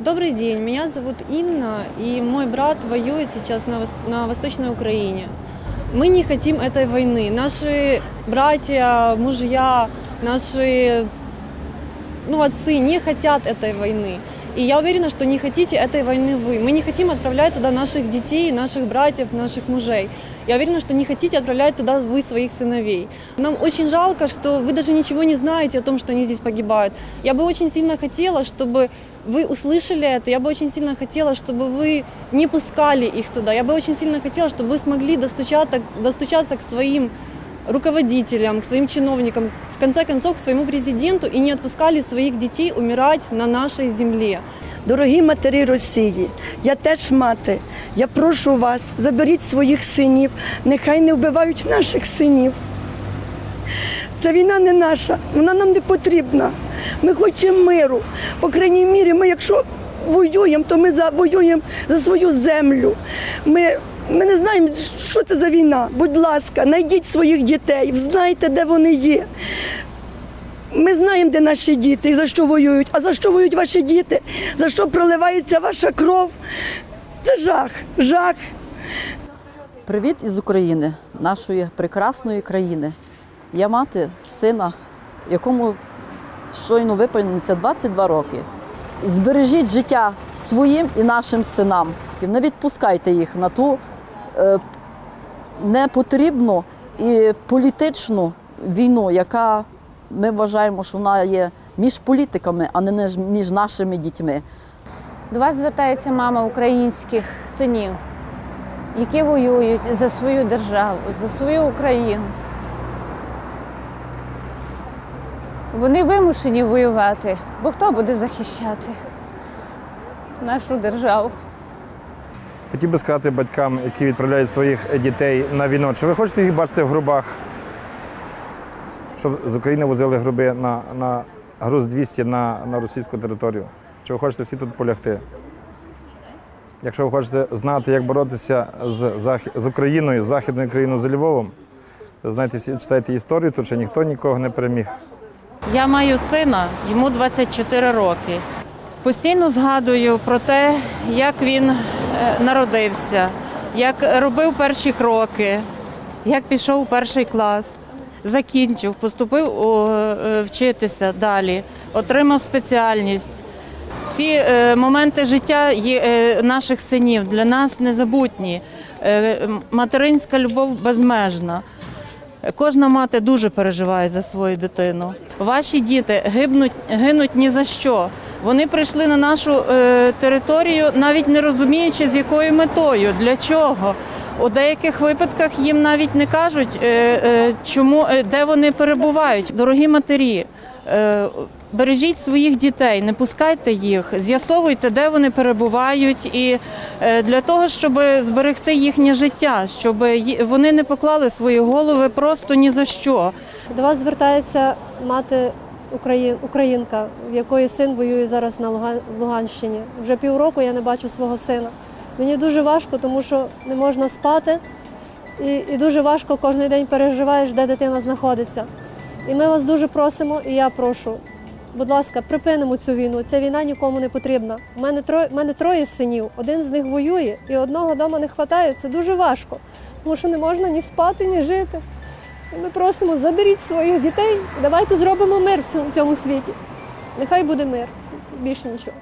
Добрый день, меня зовут Инна, и мой брат воюет сейчас на, вос- на Восточной Украине. Мы не хотим этой войны. Наши братья, мужья, наши ну, отцы не хотят этой войны. И я уверена, что не хотите этой войны вы. Мы не хотим отправлять туда наших детей, наших братьев, наших мужей. Я уверена, что не хотите отправлять туда вы своих сыновей. Нам очень жалко, что вы даже ничего не знаете о том, что они здесь погибают. Я бы очень сильно хотела, чтобы вы услышали это. Я бы очень сильно хотела, чтобы вы не пускали их туда. Я бы очень сильно хотела, чтобы вы смогли достучаться, достучаться к своим руководителям, к своим чиновникам, в конце концов, к своему президенту и не отпускали своих детей умирать на нашей земле. Дорогі матері Росії, я теж мати. Я прошу вас, заберіть своїх синів, нехай не вбивають наших синів. Ця війна не наша, вона нам не потрібна. Ми хочемо миру. По крайній мірі, ми якщо воюємо, то ми за, воюємо за свою землю. Ми, ми не знаємо, що це за війна. Будь ласка, знайдіть своїх дітей, знайте, де вони є. Ми знаємо, де наші діти і за що воюють. А за що воюють ваші діти? За що проливається ваша кров? Це жах, жах. Привіт із України, нашої прекрасної країни. Я мати сина, якому щойно виповниться 22 роки. Збережіть життя своїм і нашим синам. Не відпускайте їх на ту е, непотрібну і політичну війну, яка ми вважаємо, що вона є між політиками, а не між нашими дітьми. До вас звертається мама українських синів, які воюють за свою державу, за свою Україну. Вони вимушені воювати, бо хто буде захищати нашу державу? Хотів би сказати батькам, які відправляють своїх дітей на війну, чи ви хочете їх бачити в грубах? Щоб з України возили груби на, на груз 200 на, на російську територію? Чи ви хочете всі тут полягти? Якщо ви хочете знати, як боротися з, з Україною, з Західною країною, з Львовом, знаєте, всі читайте історію, тут ще ніхто нікого не переміг. Я маю сина, йому 24 роки. Постійно згадую про те, як він е, народився, як робив перші кроки, як пішов у перший клас, закінчив, поступив у, е, вчитися далі, отримав спеціальність. Ці е, моменти життя е, наших синів для нас незабутні. Е, материнська любов безмежна. Кожна мати дуже переживає за свою дитину. Ваші діти гибнуть, гинуть ні за що. Вони прийшли на нашу е, територію, навіть не розуміючи, з якою метою, для чого. У деяких випадках їм навіть не кажуть, е, е, чому, е, де вони перебувають. Дорогі матері, е, бережіть своїх дітей, не пускайте їх, з'ясовуйте, де вони перебувають, і е, для того, щоб зберегти їхнє життя, щоб вони не поклали свої голови просто ні за що. До вас звертається мати Україн, українка, в якої син воює зараз на Луган, Луганщині. Вже півроку я не бачу свого сина. Мені дуже важко, тому що не можна спати, і, і дуже важко кожен день переживаєш, де дитина знаходиться. І ми вас дуже просимо, і я прошу. Будь ласка, припинимо цю війну. Ця війна нікому не потрібна. У мене троє, мене троє синів, один з них воює, і одного вдома не вистачає. Це дуже важко, тому що не можна ні спати, ні жити. І ми просимо, заберіть своїх дітей, давайте зробимо мир в цьому- світі. Нехай буде мир, більше нічого.